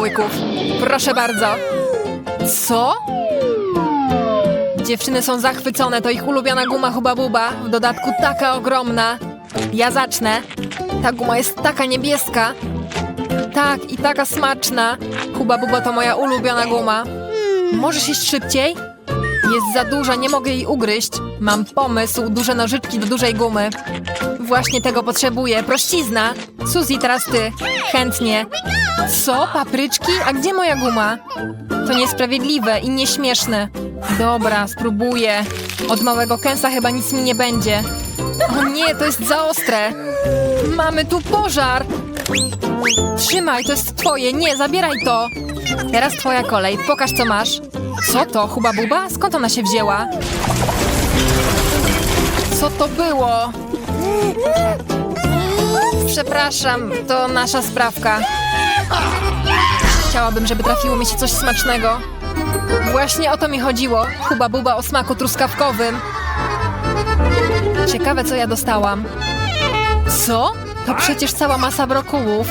łyków. Proszę bardzo. Co? Dziewczyny są zachwycone, to ich ulubiona guma Huba Buba. W dodatku taka ogromna. Ja zacznę. Ta guma jest taka niebieska. Tak, i taka smaczna. Huba Buba to moja ulubiona guma. Możesz iść szybciej? Jest za duża, nie mogę jej ugryźć. Mam pomysł, duże nożyczki do dużej gumy. Właśnie tego potrzebuję. Prościzna. Suzy, teraz ty. Chętnie. Co? Papryczki? A gdzie moja guma? To niesprawiedliwe i nieśmieszne. Dobra, spróbuję. Od małego kęsa chyba nic mi nie będzie. O nie, to jest za ostre. Mamy tu pożar. Trzymaj, to jest twoje. Nie, zabieraj to. Teraz twoja kolej. Pokaż, co masz. Co to? Huba buba? Skąd ona się wzięła? Co to było? Przepraszam, to nasza sprawka. Chciałabym, żeby trafiło mi się coś smacznego. Właśnie o to mi chodziło. Huba buba o smaku truskawkowym. Ciekawe, co ja dostałam. Co? To przecież cała masa brokułów.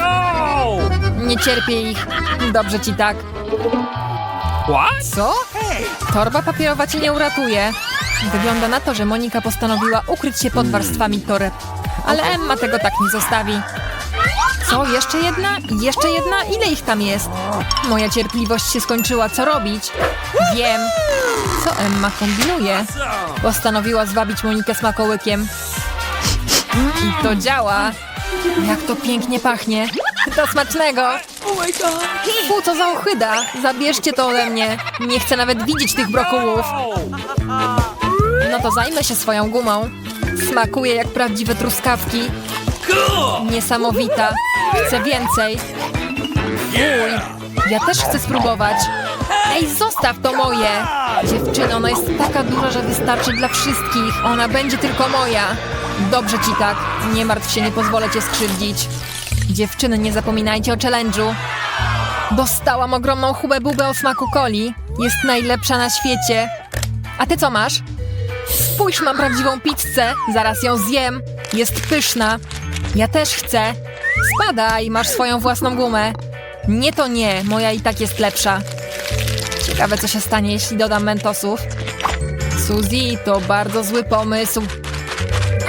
Nie cierpię ich. Dobrze ci tak. What? Co? Torba papierowa cię nie uratuje. Wygląda na to, że Monika postanowiła ukryć się pod warstwami toreb. Ale Emma tego tak nie zostawi. Co? Jeszcze jedna? Jeszcze jedna? Ile ich tam jest? Moja cierpliwość się skończyła. Co robić? Wiem. Co Emma kombinuje? Postanowiła zwabić Monikę smakołykiem. I to działa. Jak to pięknie pachnie. Do smacznego. Fu, co za ochyda. Zabierzcie to ode mnie. Nie chcę nawet widzieć tych brokułów. No to zajmę się swoją gumą. Smakuje jak prawdziwe truskawki. Niesamowita. Chcę więcej. Uj, ja też chcę spróbować. Ej, zostaw to moje. Dziewczyno, ona jest taka duża, że wystarczy dla wszystkich. Ona będzie tylko moja. Dobrze ci tak. Nie martw się, nie pozwolę cię skrzywdzić. Dziewczyny, nie zapominajcie o challenge'u. Dostałam ogromną hubę bubę o smaku coli. Jest najlepsza na świecie. A ty co masz? Spójrz, mam prawdziwą pizzę. Zaraz ją zjem. Jest pyszna. Ja też chcę. Spadaj, masz swoją własną gumę. Nie to nie, moja i tak jest lepsza. Ciekawe, co się stanie, jeśli dodam mentosów. Suzy, to bardzo zły pomysł.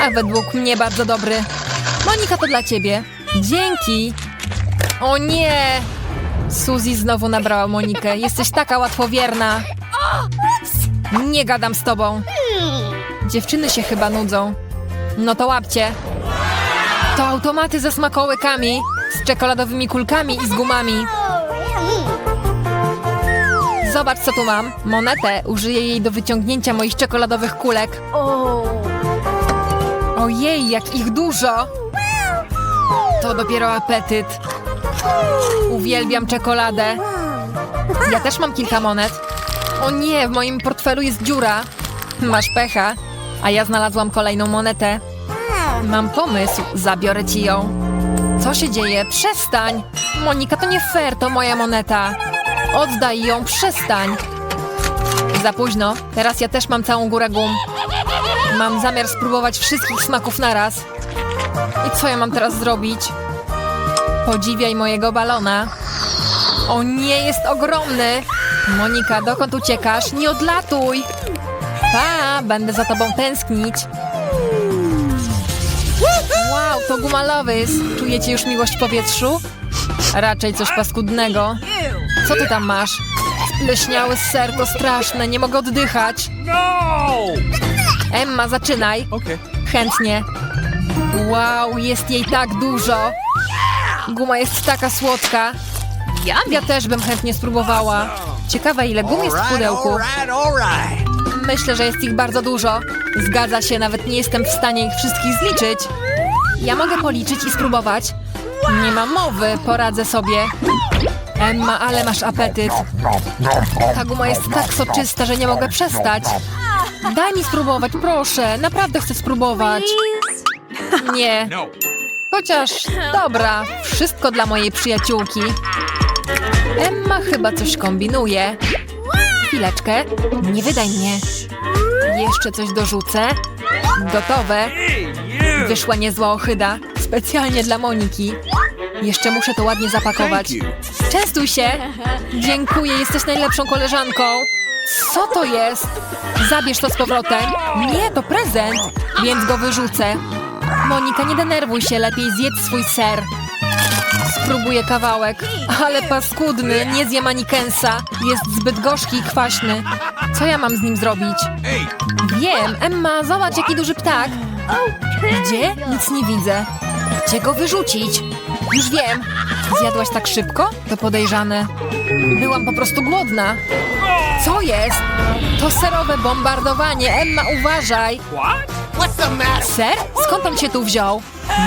A według mnie bardzo dobry. Monika, to dla ciebie. Dzięki. O nie! Suzy znowu nabrała Monikę. Jesteś taka łatwowierna. Nie gadam z tobą. Dziewczyny się chyba nudzą. No to łapcie. To automaty ze smakołykami, z czekoladowymi kulkami i z gumami. Zobacz, co tu mam. Monetę. Użyję jej do wyciągnięcia moich czekoladowych kulek. Ojej, jak ich dużo! To dopiero apetyt. Uwielbiam czekoladę. Ja też mam kilka monet. O nie, w moim portfelu jest dziura. Masz pecha. A ja znalazłam kolejną monetę. Mam pomysł, zabiorę ci ją. Co się dzieje? Przestań! Monika, to nie fair, to moja moneta. Oddaj ją, przestań. Za późno. Teraz ja też mam całą górę gum. Mam zamiar spróbować wszystkich smaków naraz. I co ja mam teraz zrobić? Podziwiaj mojego balona. O nie, jest ogromny! Monika, dokąd uciekasz? Nie odlatuj! Pa, będę za tobą tęsknić. Wow, to guma Lovys. Czujecie już miłość w powietrzu? Raczej coś paskudnego. Co ty tam masz? Spleśniały ser, to straszne, nie mogę oddychać. No! Emma, zaczynaj. Chętnie. Wow, jest jej tak dużo. Guma jest taka słodka. Ja też bym chętnie spróbowała. Ciekawe, ile gum jest w pudełku. Myślę, że jest ich bardzo dużo. Zgadza się, nawet nie jestem w stanie ich wszystkich zliczyć. Ja mogę policzyć i spróbować. Nie ma mowy, poradzę sobie. Emma, ale masz apetyt. Ta guma jest tak soczysta, że nie mogę przestać. Daj mi spróbować, proszę. Naprawdę chcę spróbować. Nie. No. Chociaż, dobra, wszystko dla mojej przyjaciółki. Emma chyba coś kombinuje. Chwileczkę, nie wydaj mnie. Jeszcze coś dorzucę. Gotowe. Wyszła niezła ochyda. Specjalnie dla Moniki. Jeszcze muszę to ładnie zapakować. Częstuj się. Dziękuję, jesteś najlepszą koleżanką. Co to jest? Zabierz to z powrotem. Nie, to prezent, więc go wyrzucę. Monika, nie denerwuj się, lepiej zjedz swój ser. Spróbuję kawałek, ale paskudny, nie zjem ani kęsa. Jest zbyt gorzki i kwaśny. Co ja mam z nim zrobić? Wiem, Emma, zobacz jaki duży ptak. Gdzie? Nic nie widzę. Gdzie go wyrzucić? Już wiem. Zjadłaś tak szybko? To podejrzane. Byłam po prostu głodna. Co jest? To serowe bombardowanie. Emma, uważaj. What? Ser? Skąd on się tu wziął?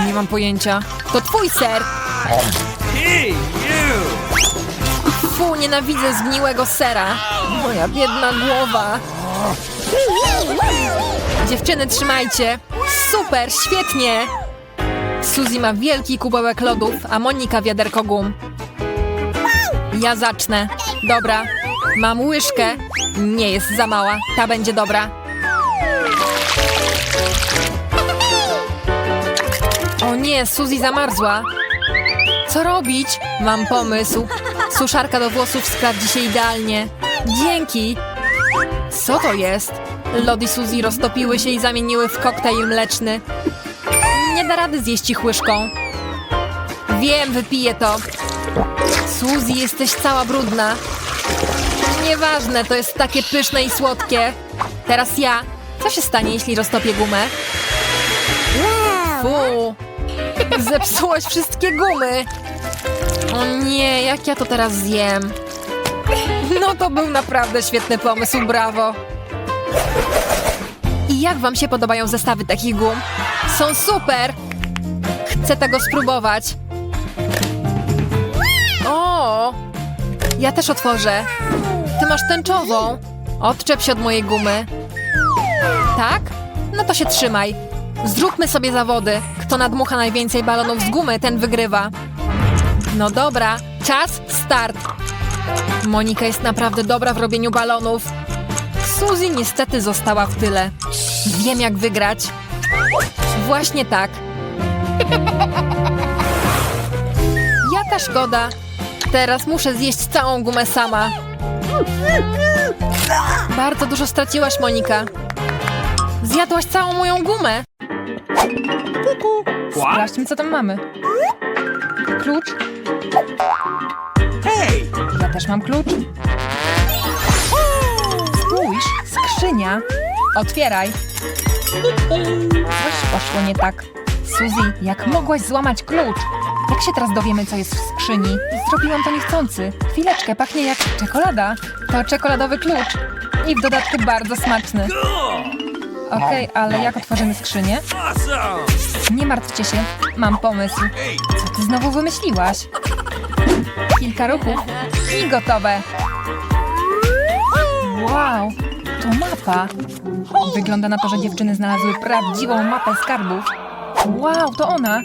Nie mam pojęcia. To twój ser. Fu, nienawidzę zgniłego sera. Moja biedna głowa. Dziewczyny, trzymajcie. Super, świetnie. Suzy ma wielki kubełek lodów, a Monika wiaderko gum. Ja zacznę. Dobra. Mam łyżkę. Nie jest za mała. Ta będzie dobra. O nie, Suzy zamarzła. Co robić? Mam pomysł. Suszarka do włosów sprawdzi się idealnie. Dzięki! Co to jest? Lody Suzy roztopiły się i zamieniły w koktajl mleczny. Nie da rady zjeść ich łyżką. Wiem, wypiję to. Suzy, jesteś cała brudna. Nieważne, to jest takie pyszne i słodkie. Teraz ja. Co się stanie, jeśli roztopię gumę? Fu! Zepsułaś wszystkie gumy! O nie, jak ja to teraz zjem? No to był naprawdę świetny pomysł, brawo! I jak wam się podobają zestawy takich gum? Są super! Chcę tego spróbować. O! Ja też otworzę. Ty masz tęczową. Odczep się od mojej gumy. Tak? No to się trzymaj. Zróbmy sobie zawody. Kto nadmucha najwięcej balonów z gumy, ten wygrywa. No dobra, czas, start. Monika jest naprawdę dobra w robieniu balonów. Suzy niestety została w tyle. Wiem jak wygrać. Właśnie tak. Jaka szkoda. Teraz muszę zjeść całą gumę sama. Bardzo dużo straciłaś, Monika. Zjadłaś całą moją gumę. Sprawdźmy, co tam mamy. Klucz. Hey! Ja też mam klucz. Spójrz, skrzynia. Otwieraj. Coś poszło nie tak. Suzy, jak mogłaś złamać klucz? Jak się teraz dowiemy, co jest w skrzyni? Zrobiłam to niechcący. Chwileczkę, pachnie jak czekolada. To czekoladowy klucz. I w dodatku bardzo smaczny. Okej, ale jak otworzymy skrzynię? Nie martwcie się, mam pomysł. Co ty znowu wymyśliłaś? Kilka ruchów i gotowe. Wow, to mapa. Wygląda na to, że dziewczyny znalazły prawdziwą mapę skarbów. Wow, to ona.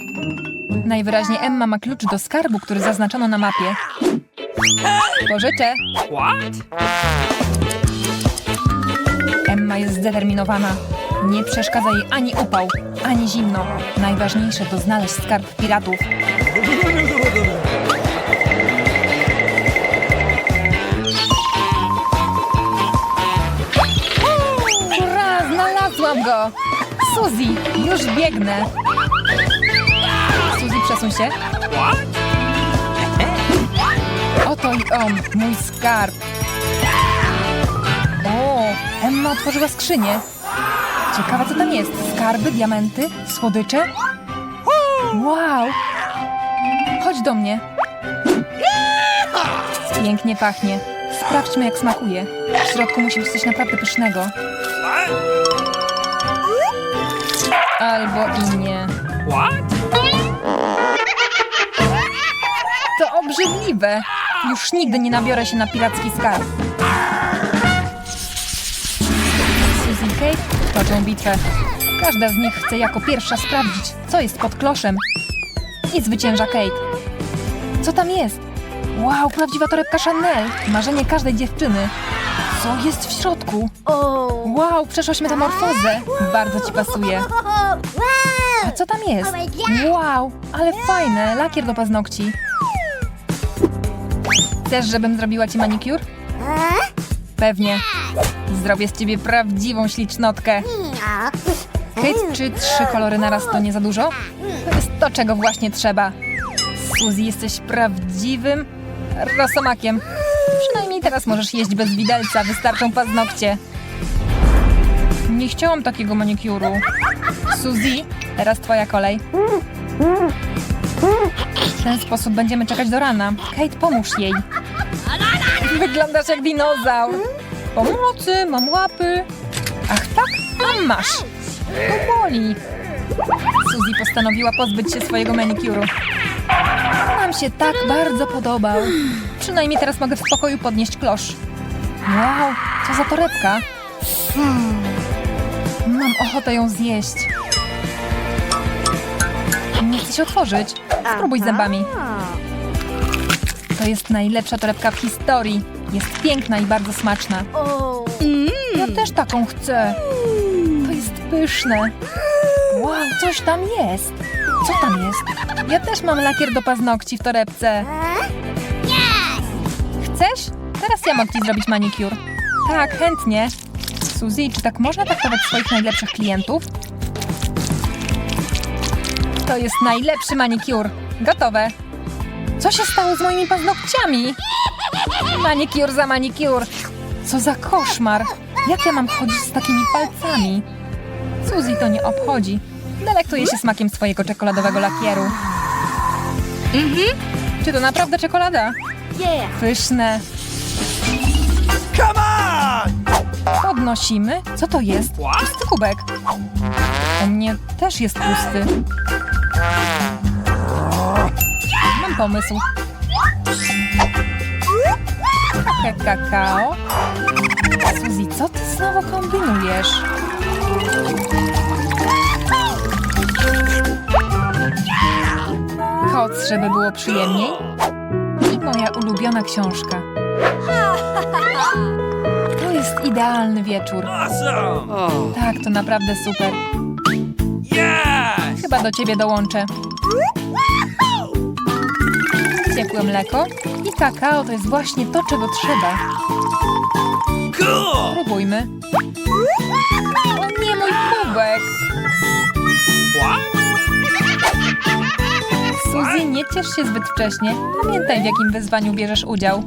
Najwyraźniej Emma ma klucz do skarbu, który zaznaczono na mapie. Pożyczę. What? Emma jest zdeterminowana. Nie przeszkadza jej ani upał, ani zimno. Najważniejsze to znaleźć skarb piratów. go! Suzy, już biegnę. Suzy, przesuń się. Oto i on, mój skarb. O, Emma otworzyła skrzynię. Ciekawe, co tam jest. Skarby, diamenty, słodycze? Wow! Chodź do mnie. Pięknie pachnie. Sprawdźmy, jak smakuje. W środku musi być coś naprawdę pysznego. Albo i nie. What? To obrzydliwe. Już nigdy nie nabiorę się na piracki skarb. Suzy i Kate toczą bitwę. Każda z nich chce jako pierwsza sprawdzić, co jest pod kloszem. I zwycięża Kate. Co tam jest? Wow, prawdziwa torebka Chanel. Marzenie każdej dziewczyny. Co jest w środku? Wow, przeszłaś metamorfozę. Bardzo ci pasuje. A co tam jest? Oh. Wow, ale fajne, lakier do paznokci. Chcesz, żebym zrobiła ci manikur? Pewnie. Zrobię z ciebie prawdziwą ślicznotkę. Kate, czy trzy kolory naraz to nie za dużo? To jest to, czego właśnie trzeba. Suzy, jesteś prawdziwym rosomakiem. Przynajmniej teraz możesz jeść bez widelca, wystarczą paznokcie. Nie chciałam takiego manikuru. Suzy, teraz twoja kolej. W ten sposób będziemy czekać do rana. Kate, pomóż jej. Wyglądasz jak dinozaur. Pomocy, mam łapy. Ach tak? A masz. To boli. Suzy postanowiła pozbyć się swojego manikuru. Nam się tak bardzo podobał. Przynajmniej teraz mogę w spokoju podnieść klosz. Wow, co za torebka. Mam ochotę ją zjeść. Nie chcę się otworzyć. Spróbuj zębami. To jest najlepsza torebka w historii. Jest piękna i bardzo smaczna. Ja też taką chcę. To jest pyszne. Wow, coś tam jest. Co tam jest? Ja też mam lakier do paznokci w torebce. Chcesz? Teraz ja mogę ci zrobić manikur. Tak, chętnie. Suzy, czy tak można traktować swoich najlepszych klientów? To jest najlepszy manikur. Gotowe. Co się stało z moimi paznokciami? Manikur za manikur. Co za koszmar. Jak ja mam chodzić z takimi palcami? Suzy to nie obchodzi. Delektuje się smakiem swojego czekoladowego lakieru. Czy to naprawdę czekolada? Pyszne. Come on! Podnosimy. Co to jest? Pusty kubek. U mnie też jest pusty. Mam pomysł. Trochę kakao. Suzy, co ty znowu kombinujesz? Koc, żeby było przyjemniej. I moja ulubiona książka. To jest idealny wieczór. Tak, to naprawdę super. Chyba do ciebie dołączę. Ciepłe mleko i kakao to jest właśnie to, czego trzeba. Próbujmy. O nie, mój kubek! Suzy, nie ciesz się zbyt wcześnie. Pamiętaj, w jakim wyzwaniu bierzesz udział.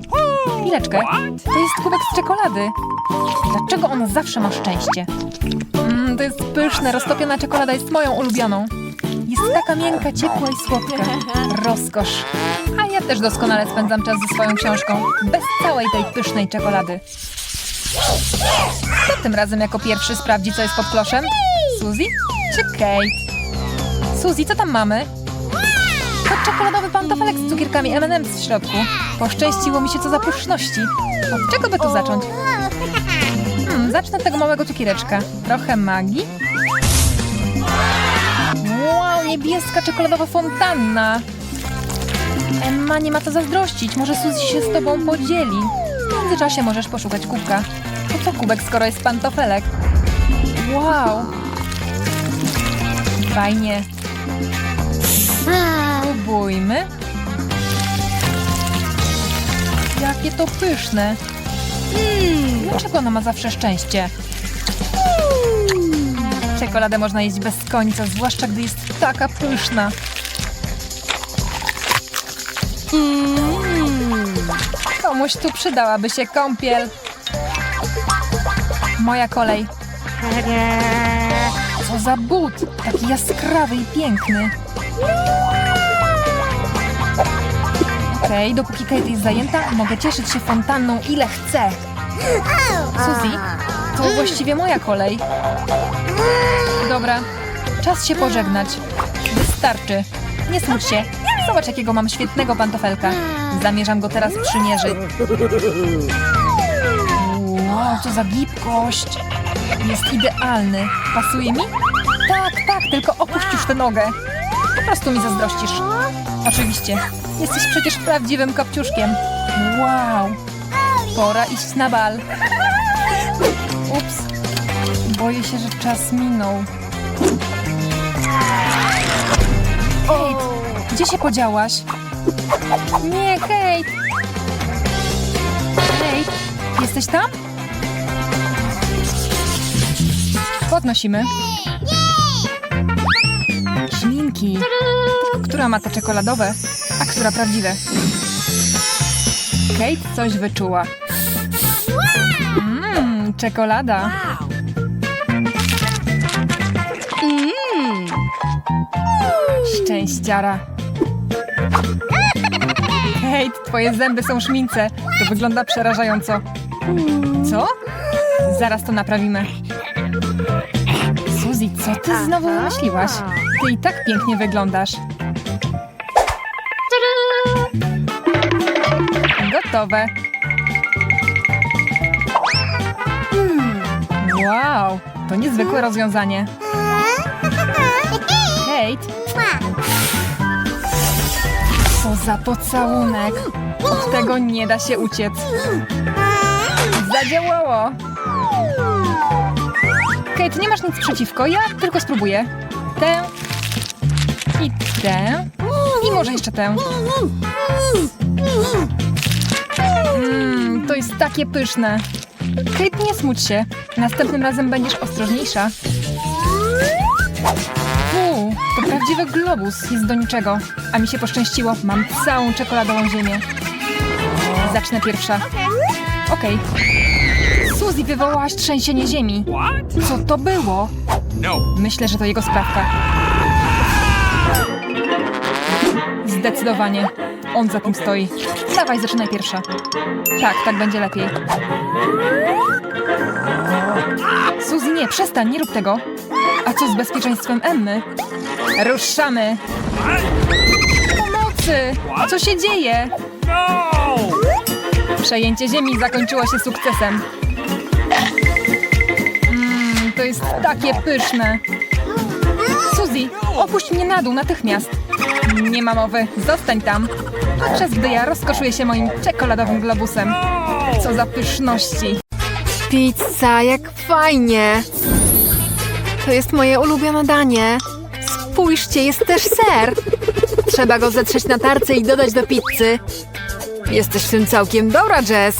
Chwileczkę. To jest kubek z czekolady. Dlaczego on zawsze ma szczęście? Mm, to jest pyszne, roztopiona czekolada jest moją ulubioną. Jest taka miękka, ciepła i słodka. Rozkosz. A ja też doskonale spędzam czas ze swoją książką. Bez całej tej pysznej czekolady. Kto tym razem jako pierwszy sprawdzi, co jest pod kloszem? Suzy czy Kate? Suzy, co tam mamy? Czekoladowy pantofelek z cukierkami M&M's w środku. Poszczęściło mi się co za pyszności. Od czego by tu zacząć? Hmm, zacznę od tego małego cukiereczka. Trochę magii. Wow, niebieska czekoladowa fontanna. Emma nie ma co zazdrościć. Może Suzy się z tobą podzieli. W międzyczasie możesz poszukać kubka. Po co kubek, skoro jest pantofelek? Wow. Fajnie. Spróbujmy. Jakie to pyszne. Dlaczego ona ma zawsze szczęście? Czekoladę można jeść bez końca, zwłaszcza gdy jest taka pyszna. Komuś tu przydałaby się kąpiel. Moja kolej. Co za but! Taki jaskrawy i piękny. Okej, dopóki Kate jest zajęta, mogę cieszyć się fontanną ile chcę. Suzy, to właściwie moja kolej. Dobra, czas się pożegnać. Wystarczy. Nie smuć się. Zobacz, jakiego mam świetnego pantofelka. Zamierzam go teraz przymierzyć. Wow, co za gibkość. Jest idealny. Pasuje mi? Tak, tak, tylko opuść już tę nogę. Po prostu mi zazdrościsz. Oczywiście. Jesteś przecież prawdziwym kopciuszkiem. Wow. Pora iść na bal. Ups. Boję się, że czas minął. Kate, gdzie się podziałaś? Nie, Kate! jesteś tam? Podnosimy. Szminki. Która ma te czekoladowe, a która prawdziwe? Kate coś wyczuła. Mmm, czekolada. Szczęściara. Kate, twoje zęby są szmince. To wygląda przerażająco. Co? Zaraz to naprawimy. Suzy, co ty znowu wymyśliłaś? Ty i tak pięknie wyglądasz. Gotowe. Wow, to niezwykłe rozwiązanie. Kate, co za pocałunek. Od tego nie da się uciec. Zadziałało. Kate, nie masz nic przeciwko, ja tylko spróbuję. Tę i tę i może jeszcze tę. Mmm, to jest takie pyszne. Kate, nie smuć się. Następnym razem będziesz ostrożniejsza. Fu, to prawdziwy globus, jest do niczego. A mi się poszczęściło, mam całą czekoladową ziemię. Zacznę pierwsza. Okej. Suzy, wywołałaś trzęsienie ziemi. Co to było? No. Myślę, że to jego sprawka. Zdecydowanie. On za tym stoi. Dawaj, zaczynaj pierwsza. Tak, tak będzie lepiej. Suzy, nie, przestań, nie rób tego. A co z bezpieczeństwem Emmy? Ruszamy! Pomocy! Co się dzieje? Przejęcie ziemi zakończyło się sukcesem. Mmm, to jest takie pyszne. Suzy, opuść mnie na dół natychmiast. Nie ma mowy, zostań tam. Podczas gdy ja rozkoszuję się moim czekoladowym globusem. Co za pyszności. Pizza, jak fajnie! To jest moje ulubione danie. Spójrzcie, jest też ser. Trzeba go zetrzeć na tarce i dodać do pizzy. Jesteś w tym całkiem dobra, Jess.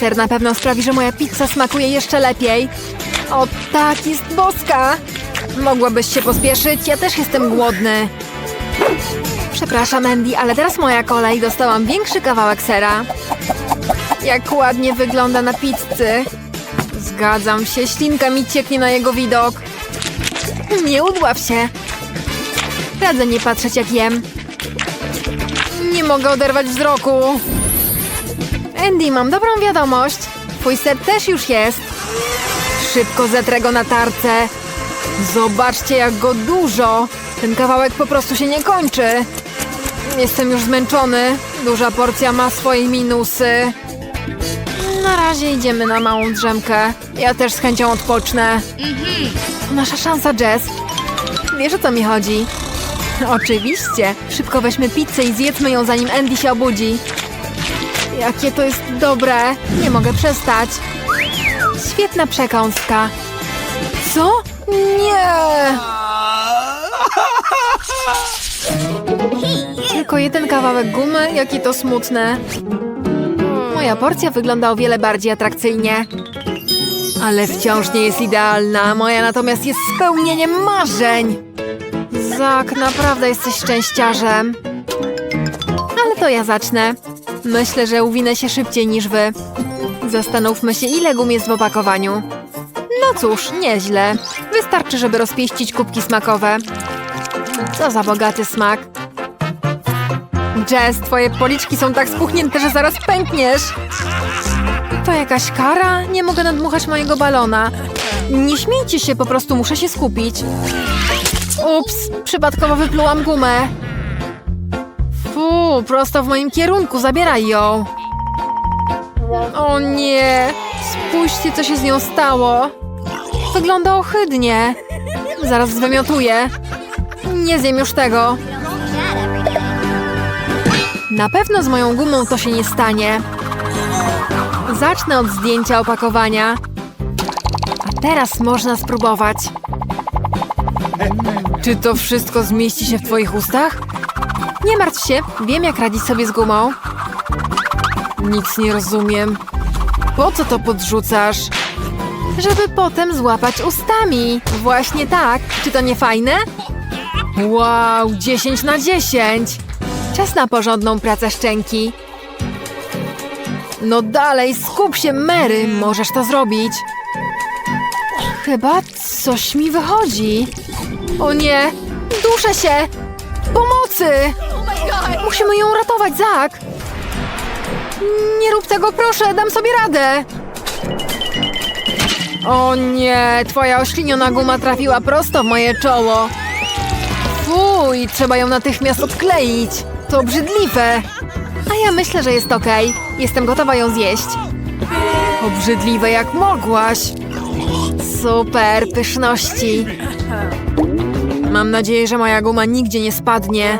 Ser na pewno sprawi, że moja pizza smakuje jeszcze lepiej. O tak, jest boska! Mogłabyś się pospieszyć? Ja też jestem głodny. Przepraszam, Andy, ale teraz moja kolej. Dostałam większy kawałek sera. Jak ładnie wygląda na pizzy. Zgadzam się, ślinka mi cieknie na jego widok. Nie udław się. Radzę nie patrzeć jak jem. Nie mogę oderwać wzroku. Andy, mam dobrą wiadomość. Twój ser też już jest. Szybko zetrę go na tarce. Zobaczcie jak go dużo. Ten kawałek po prostu się nie kończy. Jestem już zmęczony. Duża porcja ma swoje minusy. Na razie idziemy na małą drzemkę. Ja też z chęcią odpocznę. To nasza szansa, Jess. Wiesz o co mi chodzi? Oczywiście. Szybko weźmy pizzę i zjedzmy ją zanim Andy się obudzi. Jakie to jest dobre. Nie mogę przestać. Świetna przekąska. Co? Nie! Tylko jeden kawałek gumy? Jakie to smutne. Moja porcja wygląda o wiele bardziej atrakcyjnie. Ale wciąż nie jest idealna. Moja natomiast jest spełnieniem marzeń. Zak, naprawdę jesteś szczęściarzem. Ale to ja zacznę. Myślę, że uwinę się szybciej niż wy. Zastanówmy się, ile gum jest w opakowaniu. No cóż, nieźle. Wystarczy, żeby rozpieścić kubki smakowe. Co za bogaty smak. Jess, twoje policzki są tak spuchnięte, że zaraz pękniesz. To jakaś kara? Nie mogę nadmuchać mojego balona. Nie śmiejcie się, po prostu muszę się skupić. Ups, przypadkowo wyplułam gumę. Fu, prosto w moim kierunku, zabieraj ją. O nie, spójrzcie, co się z nią stało. Wygląda ohydnie. Zaraz zwymiotuję. Nie zjem już tego. Na pewno z moją gumą to się nie stanie. Zacznę od zdjęcia opakowania. A teraz można spróbować. Czy to wszystko zmieści się w twoich ustach? Nie martw się, wiem jak radzić sobie z gumą. Nic nie rozumiem. Po co to podrzucasz? Żeby potem złapać ustami. Właśnie tak. Czy to nie fajne? Wow, 10 na 10. Czas na porządną pracę szczęki. No dalej, skup się, Mary. Możesz to zrobić. Chyba coś mi wychodzi. O nie, duszę się. Pomocy! Musimy ją ratować, Zak. Nie rób tego, proszę, dam sobie radę. O nie, twoja ośliniona guma trafiła prosto w moje czoło. Fuj, trzeba ją natychmiast odkleić. To obrzydliwe. A ja myślę, że jest okej. Jestem gotowa ją zjeść. Obrzydliwe jak mogłaś. Super, pyszności. Mam nadzieję, że moja guma nigdzie nie spadnie.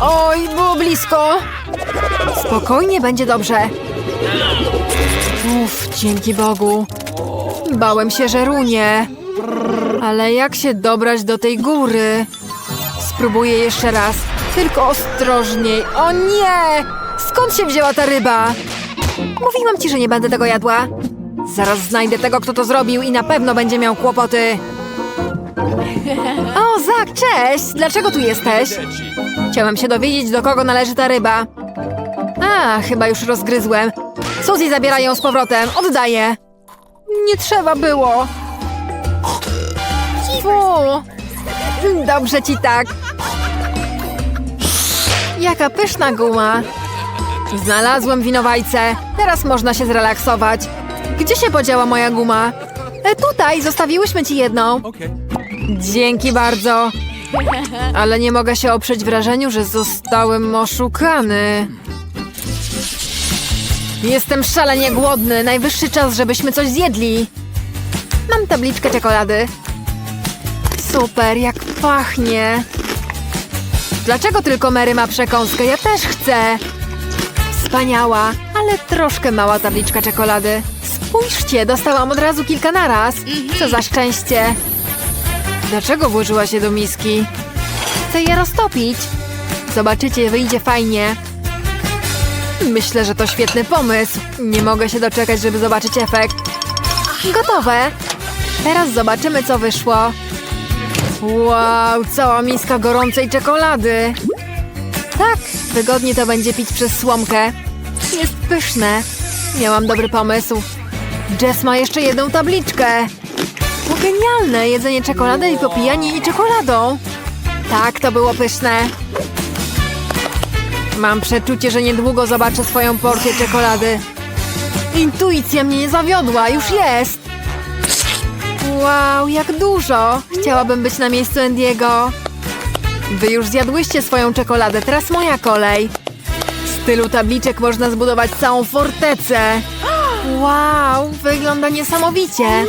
Oj, było blisko. Spokojnie, będzie dobrze. Uff, dzięki Bogu. Bałem się, że runie. Ale jak się dobrać do tej góry? Spróbuję jeszcze raz. Tylko ostrożniej. O nie! Skąd się wzięła ta ryba? Mówiłam ci, że nie będę tego jadła. Zaraz znajdę tego, kto to zrobił i na pewno będzie miał kłopoty. O, Zak, cześć! Dlaczego tu jesteś? Chciałem się dowiedzieć, do kogo należy ta ryba. A, chyba już rozgryzłem. Suzy zabiera ją z powrotem. Oddaję. Nie trzeba było. Fu. Dobrze ci tak. Jaka pyszna guma. Znalazłem winowajcę. Teraz można się zrelaksować. Gdzie się podziała moja guma? E, tutaj, zostawiłyśmy ci jedną. Dzięki bardzo. Ale nie mogę się oprzeć wrażeniu, że zostałem oszukany. Jestem szalenie głodny. Najwyższy czas, żebyśmy coś zjedli. Mam tabliczkę czekolady. Super, jak pachnie. Dlaczego tylko Mary ma przekąskę? Ja też chcę. Wspaniała, ale troszkę mała tabliczka czekolady. Spójrzcie, dostałam od razu kilka naraz. Co za szczęście. Dlaczego włożyła się do miski? Chcę je roztopić. Zobaczycie, wyjdzie fajnie. Myślę, że to świetny pomysł. Nie mogę się doczekać, żeby zobaczyć efekt. Gotowe. Teraz zobaczymy, co wyszło. Wow, cała miska gorącej czekolady. Tak, wygodnie to będzie pić przez słomkę. Jest pyszne. Miałam dobry pomysł. Jess ma jeszcze jedną tabliczkę. To genialne! Jedzenie czekolady i popijanie jej czekoladą. Tak, to było pyszne. Mam przeczucie, że niedługo zobaczę swoją porcję czekolady. Intuicja mnie nie zawiodła, już jest! Wow, jak dużo! Chciałabym być na miejscu Endiego. Wy już zjadłyście swoją czekoladę, teraz moja kolej. Z tylu tabliczek można zbudować całą fortecę. Wow, wygląda niesamowicie.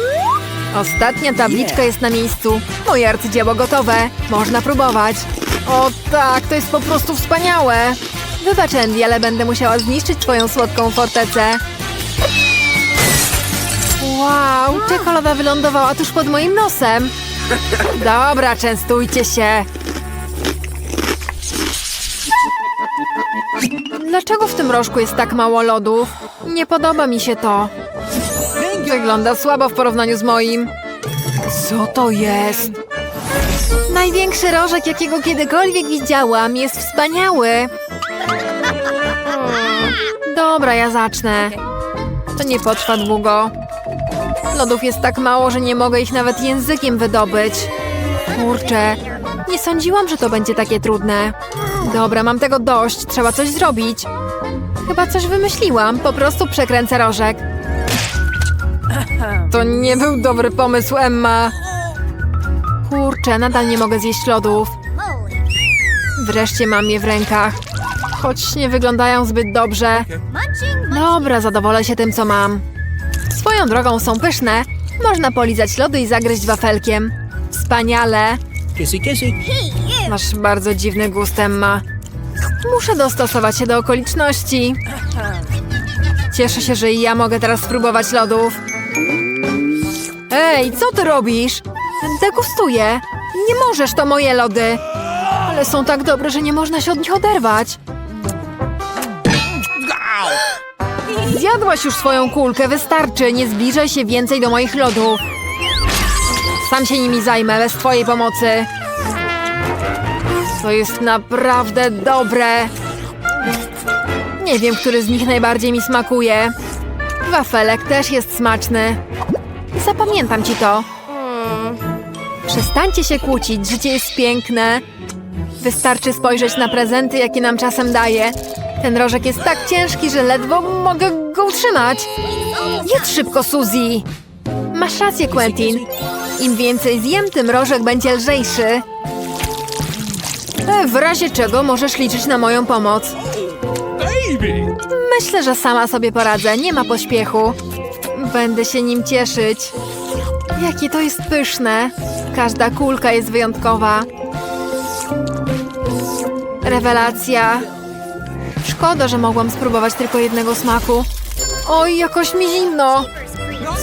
Ostatnia tabliczka jest na miejscu. Moje arcydzieło gotowe. Można próbować. O tak, to jest po prostu wspaniałe. Wybacz, Andy, ale będę musiała zniszczyć twoją słodką fortecę. Wow, czekolada wylądowała tuż pod moim nosem. Dobra, częstujcie się. Dlaczego w tym rożku jest tak mało lodów? Nie podoba mi się to. Wygląda słabo w porównaniu z moim. Co to jest? Największy rożek, jakiego kiedykolwiek widziałam. Jest wspaniały. Hmm. Dobra, ja zacznę. To nie potrwa długo. Lodów jest tak mało, że nie mogę ich nawet językiem wydobyć. Kurczę, nie sądziłam, że to będzie takie trudne. Dobra, mam tego dość. Trzeba coś zrobić. Chyba coś wymyśliłam. Po prostu przekręcę rożek. To nie był dobry pomysł, Emma. Kurczę, nadal nie mogę zjeść lodów. Wreszcie mam je w rękach. Choć nie wyglądają zbyt dobrze. Dobra, zadowolę się tym, co mam. Swoją drogą są pyszne. Można polizać lody i zagryźć wafelkiem. Wspaniale. Kissy, kissy. Masz bardzo dziwny gust, Emma. Muszę dostosować się do okoliczności. Cieszę się, że i ja mogę teraz spróbować lodów. Ej, co ty robisz? Degustuję. Nie możesz, to moje lody. Ale są tak dobre, że nie można się od nich oderwać. Zjadłaś już swoją kulkę, wystarczy. Nie zbliżaj się więcej do moich lodów. Sam się nimi zajmę, bez twojej pomocy. To jest naprawdę dobre. Nie wiem, który z nich najbardziej mi smakuje. Wafelek też jest smaczny. Zapamiętam ci to. Przestańcie się kłócić, życie jest piękne. Wystarczy spojrzeć na prezenty, jakie nam czasem daje. Ten rożek jest tak ciężki, że ledwo mogę go utrzymać. Jedz szybko, Suzy. Masz rację, Quentin. Im więcej zjem, tym rożek będzie lżejszy. E, W razie czego możesz liczyć na moją pomoc. Myślę, że sama sobie poradzę, nie ma pośpiechu. Będę się nim cieszyć. Jakie to jest pyszne. Każda kulka jest wyjątkowa. Rewelacja. Szkoda, że mogłam spróbować tylko jednego smaku. Oj, jakoś mi zimno.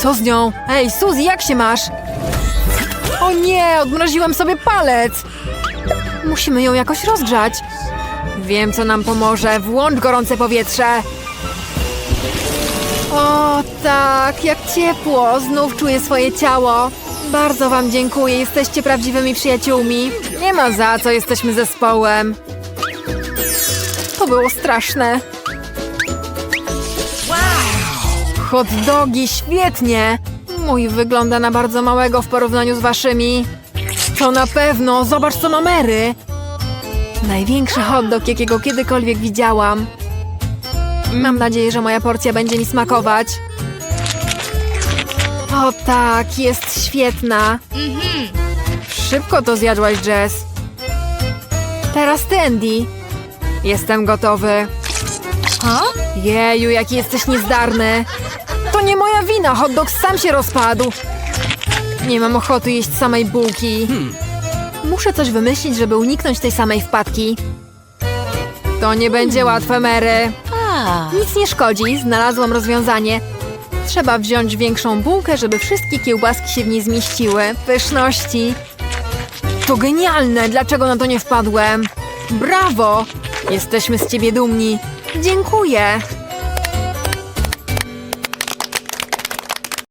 Co z nią? Ej, Suzy, jak się masz? O nie, odmroziłam sobie palec. Musimy ją jakoś rozgrzać. Wiem, co nam pomoże. Włącz gorące powietrze. O, tak, jak ciepło. Znów czuję swoje ciało. Bardzo wam dziękuję. Jesteście prawdziwymi przyjaciółmi. Nie ma za co, jesteśmy zespołem. To było straszne. Hot dogi, świetnie. Mój wygląda na bardzo małego w porównaniu z waszymi. To na pewno. Zobacz, co ma Mary. Największy hot dog, jakiego kiedykolwiek widziałam. Mam nadzieję, że moja porcja będzie mi smakować. O tak, jest świetna. Szybko to zjadłaś, Jess. Teraz ty, Andy. Jestem gotowy. Jeju, jaki jesteś niezdarny. To nie moja wina, hot dog sam się rozpadł. Nie mam ochoty jeść samej bułki. Muszę coś wymyślić, żeby uniknąć tej samej wpadki. To nie będzie łatwe, Mary. Nic nie szkodzi, znalazłam rozwiązanie. Trzeba wziąć większą bułkę, żeby wszystkie kiełbaski się w niej zmieściły. Pyszności. To genialne! Dlaczego na to nie wpadłem? Brawo! Jesteśmy z ciebie dumni. Dziękuję.